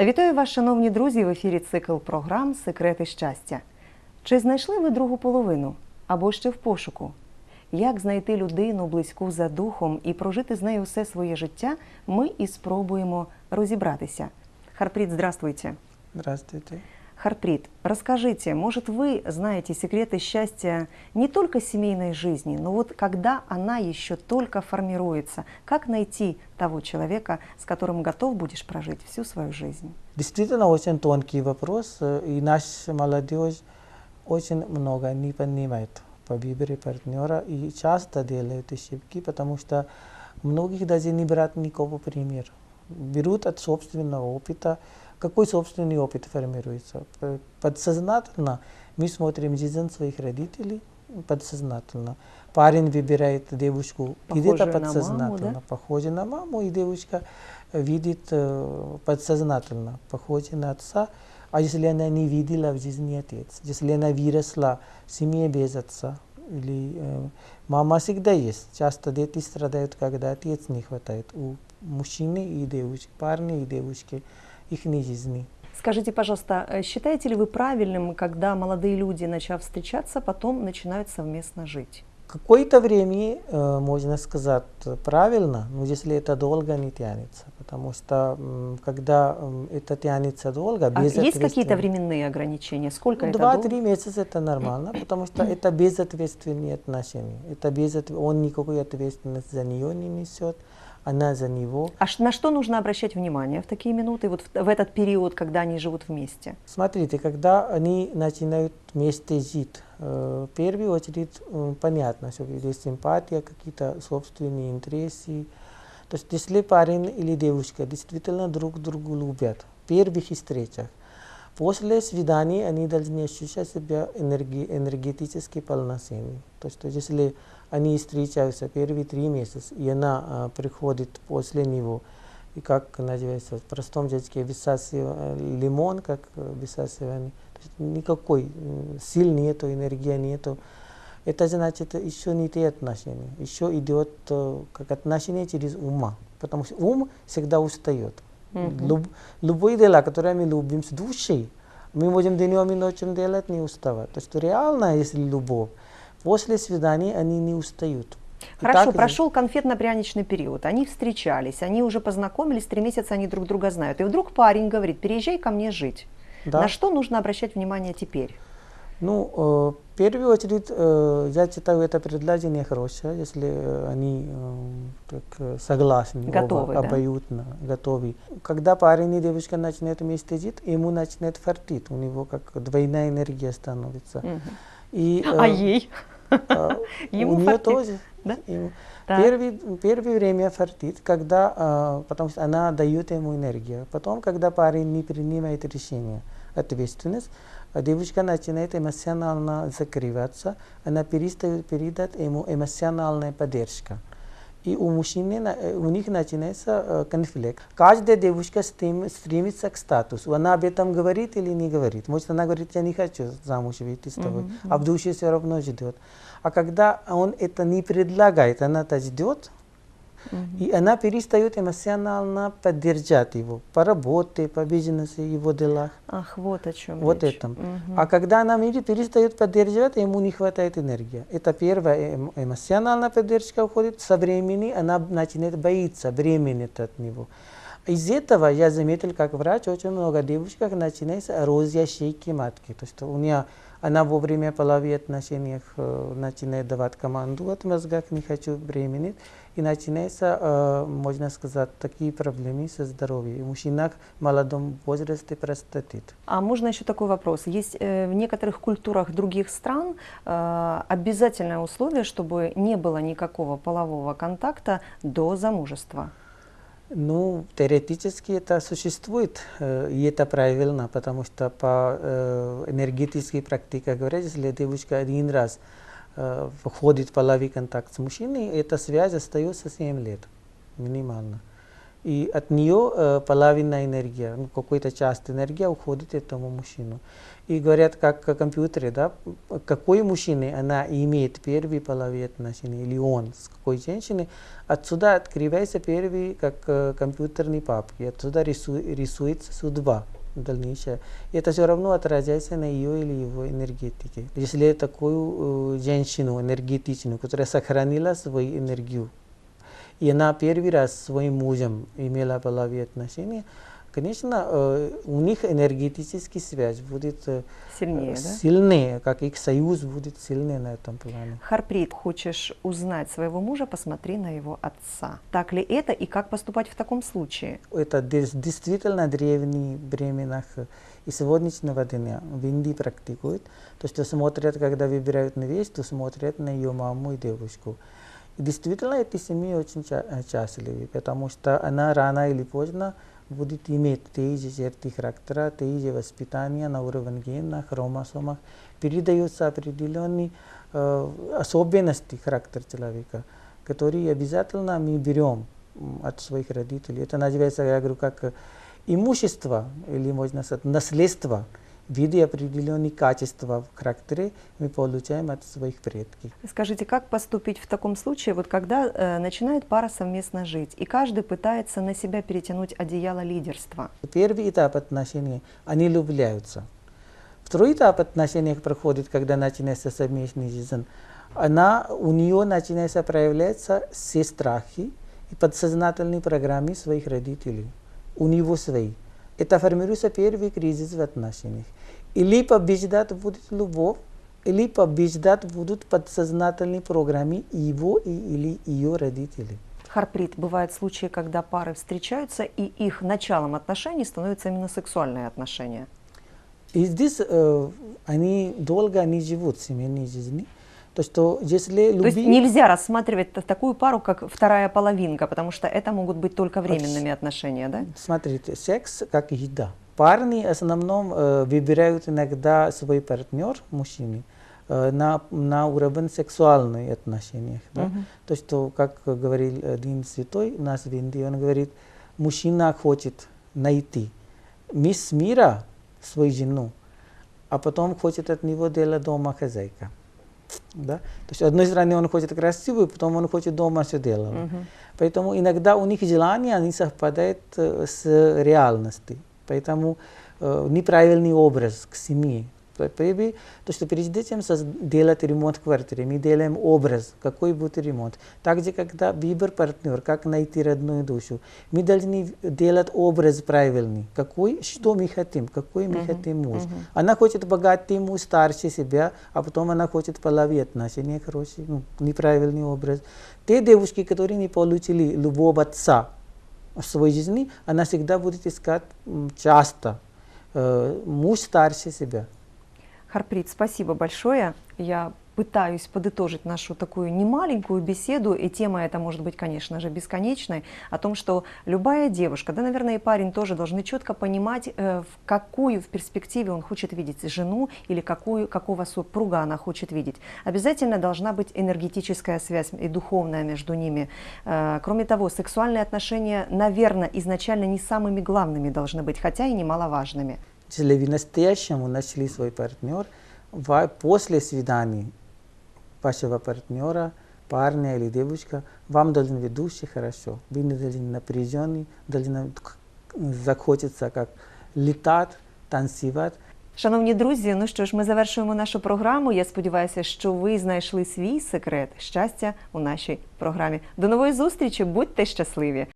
Вітаю вас, шановні друзі, в ефірі цикл програм Секрети щастя. Чи знайшли ви другу половину або ще в пошуку? Як знайти людину близьку за духом і прожити з нею все своє життя, ми і спробуємо розібратися. Харпріт, здравствуйте. Здравствуйте. Харприт, расскажите, может вы знаете секреты счастья не только семейной жизни, но вот когда она еще только формируется, как найти того человека, с которым готов будешь прожить всю свою жизнь? Действительно очень тонкий вопрос, э, и наша молодежь очень много не понимает по выборе партнера и часто делают ошибки, потому что многих даже не брать никого пример. Берут от собственного опыта, какой собственный опыт формируется. П- Подсознательно мы смотрим жизнь своих родителей, подсознательно. Парень выбирает девушку где-то на маму, подсознательно, да? похоже на маму, и девушка видит э, подсознательно, похоже на отца. А если она не видела в жизни отец, если она выросла в семье без отца, или э, мама всегда есть. Часто дети страдают, когда отец не хватает у мужчины и девушки, парня и девушки, их жизни. Скажите, пожалуйста, э, считаете ли вы правильным, когда молодые люди, начав встречаться, потом начинают совместно жить? Какое-то время, э, можно сказать, правильно, но если это долго не тянется, потому что когда это тянется долго, А без есть какие-то временные ограничения? Сколько это долго? Два-три месяца это нормально, потому что это безответственные отношения. Это безотв... Он никакой ответственности за нее не несет, она за него. А на что нужно обращать внимание в такие минуты, вот в, в этот период, когда они живут вместе? Смотрите, когда они начинают вместе жить, э, в первую очередь э, понятно, что есть симпатия, какие-то собственные интересы. То есть если парень или девушка действительно друг друга любят в первых встречах, после свидания они должны ощущать себя энергетически полноценными. То есть если они встречаются первые три месяца, и она а, приходит после него, и как называется в простом языке высасывание, лимон, как э, высасывание, никакой сил нету, энергии нету. Это значит еще не те отношения, еще идет э, как отношение через ума, потому что ум всегда устает. Люб- любое дело, которое мы любим с душей, мы можем днем и ночью делать, не уставать. То есть реально, если любовь, после свидания они не устают. Хорошо, прошел конфетно-пряничный период, они встречались, они уже познакомились, три месяца они друг друга знают. И вдруг парень говорит, переезжай ко мне жить. Да. На что нужно обращать внимание теперь? Ну, э, в первую очередь, э, я считаю это предложение хорошее, если э, они так, согласны, оба, Готовы, да? обоюдно готовы. Когда парень и девушка начинают вместе жить, ему начинает фартить, у него как двойная энергия становится. И, А э, ей? Э, Ему у нее тоже. да? Ему. Так. Первый, первое время фартит, когда, э, потому что она дает ему энергию. Потом, когда парень не принимает решение, ответственность, а девушка начинает эмоционально закрываться, она перестает передать ему эмоциональная поддержка. И у мужчины, у них начинается конфликт. Каждая девушка стрем- стремится к статусу. Она об этом говорит или не говорит. Может, она говорит, я не хочу замуж выйти с тобой, а в душе все равно ждет. А когда он это не предлагает, она-то ждет, и она перестает эмоционально поддержать его по работе, по бизнесу, его делах. Ах, вот о чем Вот речь. этом. А когда она перестает поддерживать, ему не хватает энергии. Это первая эм- эмоциональная поддержка уходит. Со времени она начинает боиться, бременеть от него. Из этого я заметил, как врач, очень много девушек начинается эрозия шейки матки. То есть у нее она во время половых отношений э, начинает давать команду от мозга, не хочу беременеть, и начинается, э, можно сказать, такие проблемы со здоровьем. У мужчинах в молодом возрасте простатит. А можно еще такой вопрос? Есть э, в некоторых культурах других стран обязательное условие, чтобы не было никакого полового контакта до замужества. Ну, теоретически это существует, э, и это правильно, потому что по э, энергетической практике говорят, если девушка один раз э, входит в половой контакт с мужчиной, эта связь остается 7 лет минимально. И от нее э, половина энергия, ну, какой-то часть энергия уходит этому мужчину. И говорят, как о компьютере, да, какой мужчине она имеет первые половые отношения, или он с какой женщиной, отсюда открывается первый, как э, компьютерный папки, отсюда рису- рисуется судьба дальнейшая. И это все равно отражается на ее или его энергетике. Если такую э, женщину энергетичную, которая сохранила свою энергию, и она раз с своим мужем имела половые отношения, конечно, э, у них энергетическая связь будет э, Сильнее, да? сильнее, как их союз будет сильнее на этом плане. Харприт, хочешь узнать своего мужа, посмотри на его отца. Так ли это и как поступать в таком случае? Это действительно древние временах э, и сегодняшнего дня в Индии практикуют. То, что смотрят, когда выбирают невесту, смотрят на ее маму и девушку. Действительно эти семьи очень э, счастливы, потому что она рано или поздно будет иметь те же черты характера, те же воспитания на уровне гена, хромосомах, передаются определенные э, особенности характера человека, которые обязательно мы берем от своих родителей. Это называется, я говорю, как имущество, или можно сказать, наследство в виде определенных качеств в характере мы получаем от своих предков. Скажите, как поступить в таком случае, вот когда э, начинает пара совместно жить, и каждый пытается на себя перетянуть одеяло лидерства? Первый этап отношений, они влюбляются. Второй этап отношений проходит, когда начинается совместная жизнь. Она, у нее начинается проявляться все страхи и подсознательные программы своих родителей. У него свои. Это формируется первый кризис в отношениях. Или побеждать будет любовь, или побеждать будут подсознательные программы его и, или ее родителей. Харприт, бывают случаи, когда пары встречаются, и их началом отношений становятся именно сексуальные отношения. И здесь э, они долго не живут семейной жизни. То, что если То есть любви... нельзя рассматривать та- такую пару, как вторая половинка, потому что это могут быть только временными отношения, да? Смотрите, секс как еда. Парни в основном э, выбирают иногда свой партнер, мужчины, э, на, на уровень сексуальных отношений. Да? Мгм. То, что, как говорил один святой у нас в Индии, он говорит, мужчина хочет найти мисс мира, свою жену, а потом хочет от него делать дома хозяйка. Да? То есть, с одной стороны, он хочет красивую, потом он хочет дома все делать. Мгм. Поэтому иногда у них желания они совпадают э, с реальностью. Поэтому э, неправильный образ к семье. П- Первый, то, что чем соз- делать ремонт в квартире, мы делаем образ, какой будет ремонт. Также, когда выбор партнер, как найти родную душу, мы должны делать образ правильный, какой, что мы хотим, какой мы хотим муж. Она хочет богатый муж, старше себя, а потом она хочет половые отношения хорошие, ну, неправильный образ. Те девушки, которые не получили любовь отца в своей жизни, она всегда будет искать часто э, муж старше себя. Харприт, спасибо большое. Я пытаюсь подытожить нашу такую немаленькую беседу, и тема эта может быть, конечно же, бесконечной, о том, что любая девушка, да, наверное, и парень тоже должны четко понимать, э, в какую в перспективе он хочет видеть жену или какую, какого супруга она хочет видеть. Обязательно должна быть энергетическая связь и духовная между ними. Э, Кроме того, сексуальные отношения, наверное, изначально не самыми главными должны быть, хотя и немаловажными. Если вы настоящему нашли свой партнер, ва- после свидания вашего партнера, парня или девушка, вам должен быть душе хорошо. Вы не должны напряженный, должны к- захочется как летать, танцевать. Шановні друзі, ну що ж, ми завершуємо нашу програму. Я сподіваюся, що ви знайшли свій секрет щастя у нашій програмі. До нової зустрічі, будьте щасливі!